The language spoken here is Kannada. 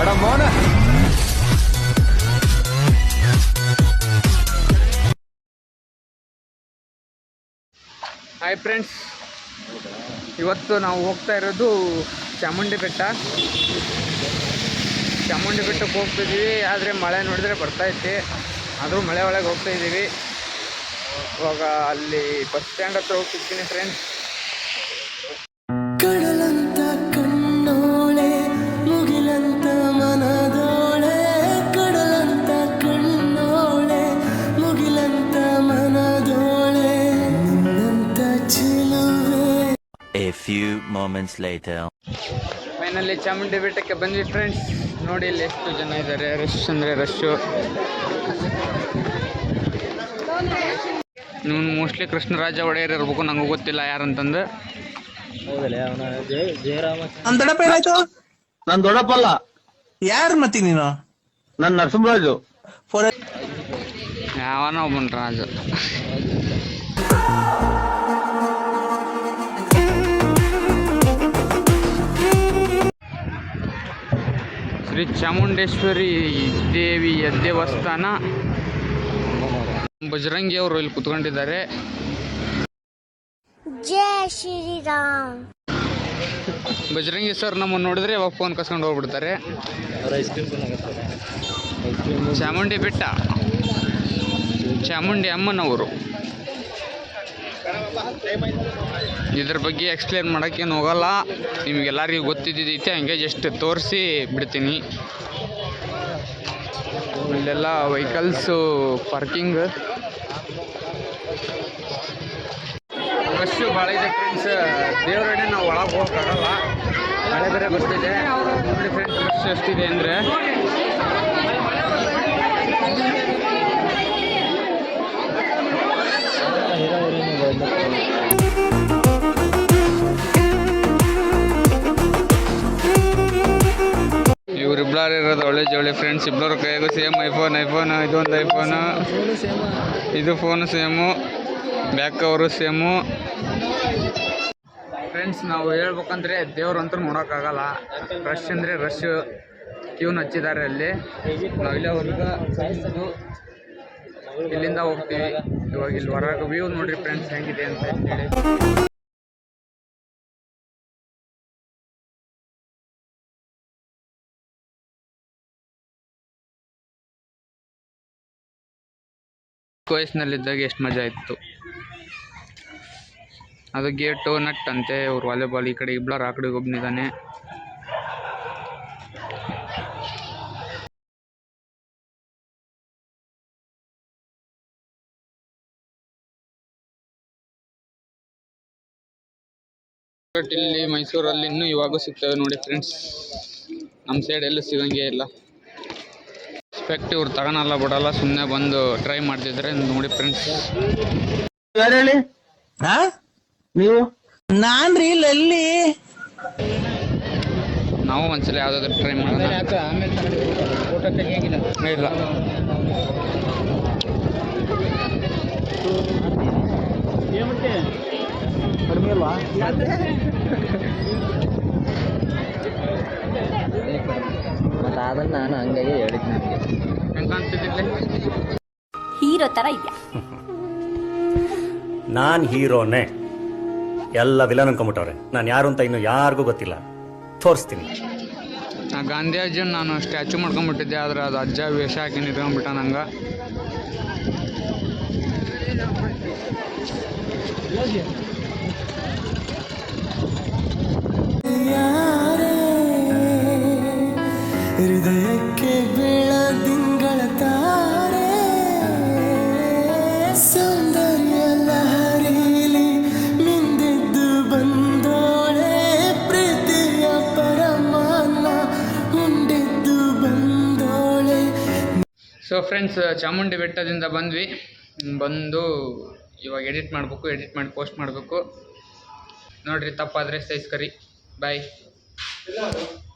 ಅಡ ಮೋನ. ಹಾಯ್ ಫ್ರೆಂಡ್ಸ್ ಇವತ್ತು ನಾವು ಹೋಗ್ತಾ ಇರೋದು ಚಾಮುಂಡಿ ಬೆಟ್ಟ ಚಾಮುಂಡಿ ಬೆಟ್ಟಕ್ಕೆ ಹೋಗ್ತಿದ್ದೀವಿ, ಆದರೆ ಮಳೆ ನೋಡಿದ್ರೆ ಬರ್ತೈತಿ ಆದರೂ ಮಳೆ ಒಳಗೆ ಹೋಗ್ತಾ ಇದ್ದೀವಿ. ಇವಾಗ ಅಲ್ಲಿ ಬಸ್ ಸ್ಟ್ಯಾಂಡ್ ಹತ್ರ ಹೋಗ್ತಿರ್ತೀನಿ friends A few moments later. Finally Chamundi ಬೆಟ್ಟಕ್ಕೆ ಬಂದ್ವಿ ಫ್ರೆಂಡ್ಸ್ ನೋಡಿ ಇಲ್ಲಿ ಎಷ್ಟು ಜನ ಇದ್ದಾರೆ. ರಶ್ ಅಂದರೆ ರಶ್ಶು ನೀವು ಮೋಸ್ಟ್ಲಿ ಕೃಷ್ಣರಾಜ ಒಡೆಯರ್ ಇರ್ಬೇಕು. ನಂಗೆ ಗೊತ್ತಿಲ್ಲ ಯಾರಂತಂದು ನನ್ ದೊಡ್ಡಪ್ಪ ಏನಾಯ್ತು? ನಾನ್ ದೊಡ್ಡಪ್ಪಲ್ಲ ಯಾರು ಮತ್ತಿ ನೀನು? ನನ್ ನರಸಿಂಹರಾಜು. ಯಾವನ ಒಬ್ಬನ ರಾಜ. ಶ್ರೀ ಚಾಮುಂಡೇಶ್ವರಿ ದೇವಿಯ ದೇವಸ್ಥಾನ. ಬಜರಂಗಿ ಅವರು ಇಲ್ಲಿ ಕುತ್ಕೊಂಡಿದ್ದಾರೆ. ಜಯ ಶ್ರೀರಾಮ್. ಬಜರಂಗಿ ಸರ್ ನಮ್ಮನ್ನು ನೋಡಿದ್ರೆ ಯಾವಾಗ ಫೋನ್ ಕಸ್ಕೊಂಡು ಹೋಗ್ಬಿಡ್ತಾರೆ. ಚಾಮುಂಡಿ ಬೆಟ್ಟ. ಚಾಮುಂಡಿ ಅಮ್ಮನವರು. ಇದ್ರ ಬಗ್ಗೆ ಎಕ್ಸ್ಪ್ಲೇನ್ ಮಾಡೋಕ್ಕೇನು ಹೋಗಲ್ಲ. ನಿಮಗೆಲ್ಲರಿಗೂ ಗೊತ್ತಿದ್ದೈತೆ ಹಂಗೆ ಜಸ್ಟ್ ತೋರಿಸಿ ಬಿಡ್ತೀನಿ. ಇಲ್ಲೆಲ್ಲ ವೆಹಿಕಲ್ಸು ಪಾರ್ಕಿಂಗ್ ಬಸ್ಸು ಭಾಳ ಇದೆ ಫ್ರೆಂಡ್ಸ್ ದೇವರಡೆ ನಾವು ಒಳಗೆ ಹೋಗೋಕ್ಕಾಗಲ್ಲ. ಮಳೆ ಬೇರೆ ಬರ್ತಿದೆ ನೋಡಿ ಫ್ರೆಂಡ್ಸ್ ರಶ್ ಎಷ್ಟಿದೆ ಅಂದರೆ ಇವರಿಬ್ಬರು ಇರೋದು ಒಳ್ಳೆ ಜೋಳಿ ಫ್ರೆಂಡ್ಸ್ ಇಬ್ಬರ ಕೈಗೂ ಸೇಮ್ ಐಫೋನ್ ಐಫೋನ್ ಇದೊಂದು ಐಫೋನ್ ಇದು phone same back cover same friends ನಾವು ಹೇಳ್ಬೇಕಂದ್ರೆ ದೇವ್ರು ಅಂತೂ ನೋಡೋಕ್ಕಾಗಲ್ಲ. ರಶ್ ಅಂದರೆ ರಶ್ ಕ್ಯೂನ್ ಹಚ್ಚಿದ್ದಾರೆ ಅಲ್ಲಿ. ನಾವು ಇಲ್ಲೇ ಹೊರಗೆ ಇಲ್ಲಿಂದ ಹೋಗ್ತೀವಿ. ಇವಾಗ ಇಲ್ಲಿ ಹೊರಗೆ ವ್ಯೂ ನೋಡ್ರಿ ಫ್ರೆಂಡ್ಸ್ ಹೆಂಗಿದೆ ಅಂತ ಹೇಳಿ. ವಯಸ್ಸಿನಲ್ಲಿದ್ದಾಗ ಎಷ್ಟು ಮಜಾ ಇತ್ತು? ಅದು ಗೇಟು, ನಟ್ ಅಂತೆ ಅವ್ರು ವಾಲಿಬಾಲ್ ಈ ಕಡೆ ಇಬ್ಬರ ಆ ಕಡೆಗೆ ಒಬ್ಬನಿದ್ದಾನೆ ಇಲ್ಲಿ ಮೈಸೂರಲ್ಲಿ ಇನ್ನೂ ಇವಾಗೂ ಸಿಗ್ತವೆ ನೋಡಿ ಫ್ರೆಂಡ್ಸ್ ನಮ್ಮ ಸೈಡ್ ಎಲ್ಲೂ ಸಿಗಂಗೇ ಇಲ್ಲ. ಎಕ್ಸ್ಪೆಕ್ಟ್ ಇವ್ರು ತಗೊಳಲ್ಲ ಬಿಡಲ್ಲ ಸುಮ್ಮನೆ ಬಂದು ಟ್ರೈ ಮಾಡ್ತಿದ್ರೆ ನೋಡಿ ಫ್ರೆಂಡ್ಸ್ ಹೇಳಿ ಹಾ? ನೀವು? ನಾನ್ರಿ ಇಲ್ಲಿ ನಾವು ಒಂದ್ಸಲ ಯಾವ್ದಾದ್ರು ಟ್ರೈ ಮಾಡೋಣ. ಇಲ್ಲ. ಅದನ್ನ ನಾನು ಹಂಗಾಗಿ ಹೇಳಿದ್ ನನಗೆ ಹೀರೋ ತರ ಇದೆಯಾ? ನಾನು ಹೀರೋನೇ. ಎಲ್ಲ ವಿಲನ್ ಅನ್ಕೊಂಬಿಟ್ಟವ್ರೆ. ನಾನು ಯಾರು ಅಂತ ಇನ್ನು ಯಾರಿಗೂ ಗೊತ್ತಿಲ್ಲ. ತೋರಿಸ್ತೀನಿ. ನಾ ಗಾಂಧಿಯಜ್ಜನ್ ನಾನು ಸ್ಟ್ಯಾಚು ಮಾಡ್ಕೊಂಡ್ಬಿಟ್ಟಿದ್ದೆ ಆದ್ರೆ ಅದು ಅಜ್ಜ ವೇಷ ಹಾಕಿ ನಿಂತ್ಕೊಂಡ್ಬಿಟ್ಟ ನಂಗೆ. ಹೃದಯಕ್ಕೆ ಹೃದಯಕ್ಕೆ ತಿಂಗಳ ತಾರೆ ಸೊ ಫ್ರೆಂಡ್ಸ್ ಚಾಮುಂಡಿ ಬೆಟ್ಟದಿಂದ ಬಂದ್ವಿ. ಬಂದು ಇವಾಗ ಎಡಿಟ್ ಮಾಡಬೇಕು ಎಡಿಟ್ ಮಾಡಿ ಪೋಸ್ಟ್ ಮಾಡಬೇಕು. ನೋಡಿರಿ, ತಪ್ಪಾದರೆ ಸೈಸ್ ಕರಿ. ಬಾಯ್